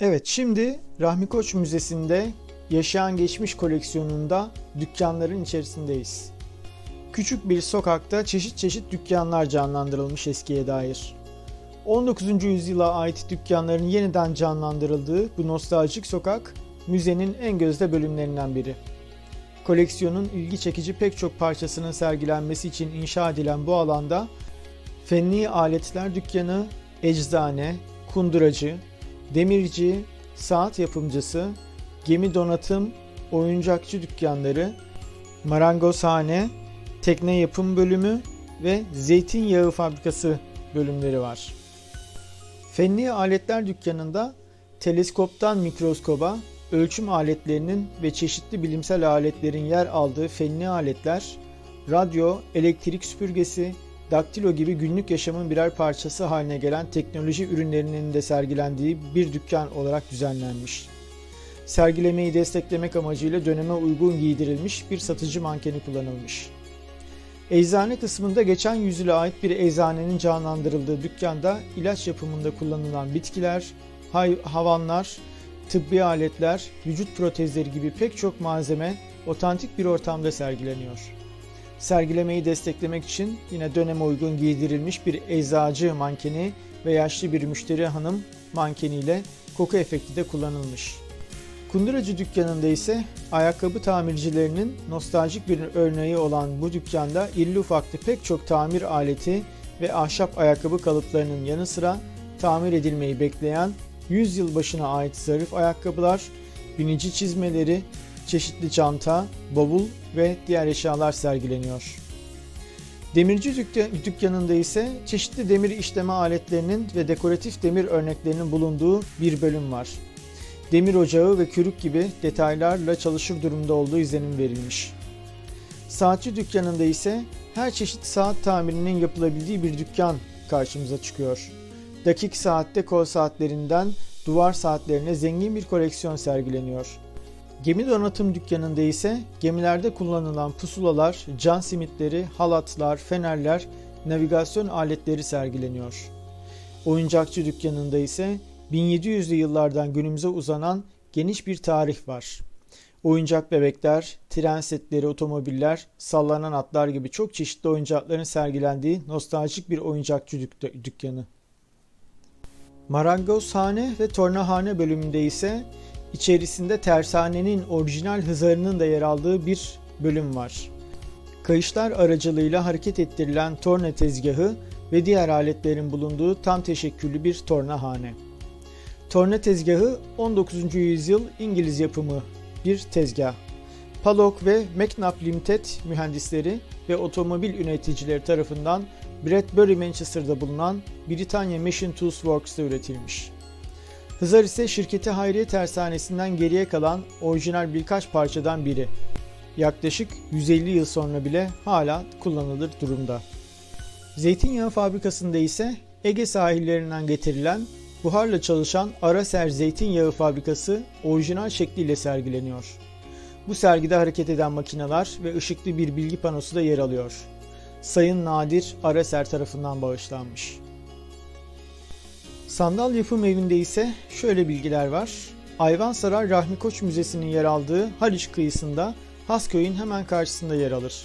Evet şimdi Rahmi Koç Müzesi'nde Yaşayan Geçmiş koleksiyonunda dükkanların içerisindeyiz. Küçük bir sokakta çeşit çeşit dükkanlar canlandırılmış eskiye dair. 19. yüzyıla ait dükkanların yeniden canlandırıldığı bu nostaljik sokak müzenin en gözde bölümlerinden biri. Koleksiyonun ilgi çekici pek çok parçasının sergilenmesi için inşa edilen bu alanda Fenli Aletler Dükkanı, Eczane, Kunduracı, Demirci, Saat Yapımcısı, Gemi Donatım, Oyuncakçı Dükkanları, Marangozhane, Tekne Yapım Bölümü ve Zeytinyağı Fabrikası bölümleri var. Fenli Aletler Dükkanı'nda teleskoptan mikroskoba, ölçüm aletlerinin ve çeşitli bilimsel aletlerin yer aldığı fenli aletler, radyo, elektrik süpürgesi, daktilo gibi günlük yaşamın birer parçası haline gelen teknoloji ürünlerinin de sergilendiği bir dükkan olarak düzenlenmiş. Sergilemeyi desteklemek amacıyla döneme uygun giydirilmiş bir satıcı mankeni kullanılmış. Eczane kısmında geçen yüzyıla ait bir eczanenin canlandırıldığı dükkanda ilaç yapımında kullanılan bitkiler, havanlar, tıbbi aletler, vücut protezleri gibi pek çok malzeme otantik bir ortamda sergileniyor. Sergilemeyi desteklemek için yine döneme uygun giydirilmiş bir eczacı mankeni ve yaşlı bir müşteri hanım mankeniyle koku efekti de kullanılmış. Kunduracı dükkanında ise ayakkabı tamircilerinin nostaljik bir örneği olan bu dükkanda irli ufaklı pek çok tamir aleti ve ahşap ayakkabı kalıplarının yanı sıra tamir edilmeyi bekleyen 100 yıl başına ait zarif ayakkabılar, binici çizmeleri, çeşitli çanta, bavul ve diğer eşyalar sergileniyor. Demirci dükka- dükkanında ise çeşitli demir işleme aletlerinin ve dekoratif demir örneklerinin bulunduğu bir bölüm var. Demir ocağı ve kürük gibi detaylarla çalışır durumda olduğu izlenim verilmiş. Saatçi dükkanında ise her çeşit saat tamirinin yapılabildiği bir dükkan karşımıza çıkıyor. Dakik saatte kol saatlerinden duvar saatlerine zengin bir koleksiyon sergileniyor. Gemi donatım dükkanında ise gemilerde kullanılan pusulalar, can simitleri, halatlar, fenerler, navigasyon aletleri sergileniyor. Oyuncakçı dükkanında ise 1700'lü yıllardan günümüze uzanan geniş bir tarih var. Oyuncak bebekler, tren setleri, otomobiller, sallanan atlar gibi çok çeşitli oyuncakların sergilendiği nostaljik bir oyuncakçı dük- dükkanı. Marangozhane ve tornahane bölümünde ise içerisinde tersanenin orijinal hızarının da yer aldığı bir bölüm var. Kayışlar aracılığıyla hareket ettirilen torna tezgahı ve diğer aletlerin bulunduğu tam teşekküllü bir tornahane. Torna tezgahı 19. yüzyıl İngiliz yapımı bir tezgah. Pallock ve McNabb Limited mühendisleri ve otomobil üreticileri tarafından Bradbury Manchester'da bulunan Britanya Machine Tools Works'ta üretilmiş. Hızar ise şirketi Hayriye Tersanesi'nden geriye kalan orijinal birkaç parçadan biri. Yaklaşık 150 yıl sonra bile hala kullanılır durumda. Zeytinyağı fabrikasında ise Ege sahillerinden getirilen buharla çalışan Araser Zeytinyağı Fabrikası orijinal şekliyle sergileniyor. Bu sergide hareket eden makineler ve ışıklı bir bilgi panosu da yer alıyor. Sayın Nadir Araser tarafından bağışlanmış. Sandal Yapım Evi'nde ise şöyle bilgiler var. Ayvansaray Rahmi Koç Müzesi'nin yer aldığı Haliç kıyısında Hasköy'ün hemen karşısında yer alır.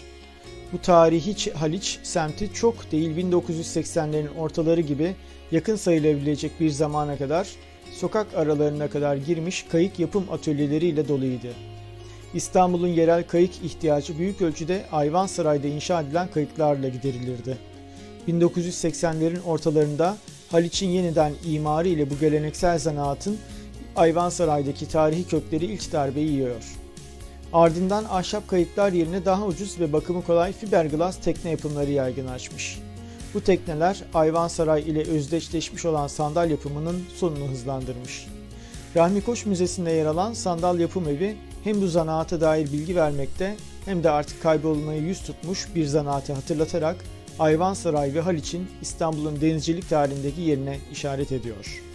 Bu tarihi Haliç semti çok değil 1980'lerin ortaları gibi yakın sayılabilecek bir zamana kadar sokak aralarına kadar girmiş kayık yapım atölyeleriyle doluydu. İstanbul'un yerel kayık ihtiyacı büyük ölçüde Ayvansaray'da inşa edilen kayıklarla giderilirdi. 1980'lerin ortalarında Haliç'in yeniden imarı ile bu geleneksel zanaatın Ayvansaray'daki tarihi kökleri ilk darbeyi yiyor. Ardından ahşap kayıklar yerine daha ucuz ve bakımı kolay fiberglass tekne yapımları yaygınlaşmış. Bu tekneler Ayvansaray ile özdeşleşmiş olan sandal yapımının sonunu hızlandırmış. Rahmi Koç Müzesi'nde yer alan sandal yapım evi hem bu zanaata dair bilgi vermekte hem de artık kaybolmaya yüz tutmuş bir zanaatı hatırlatarak Ayvansaray ve Haliç'in İstanbul'un denizcilik tarihindeki yerine işaret ediyor.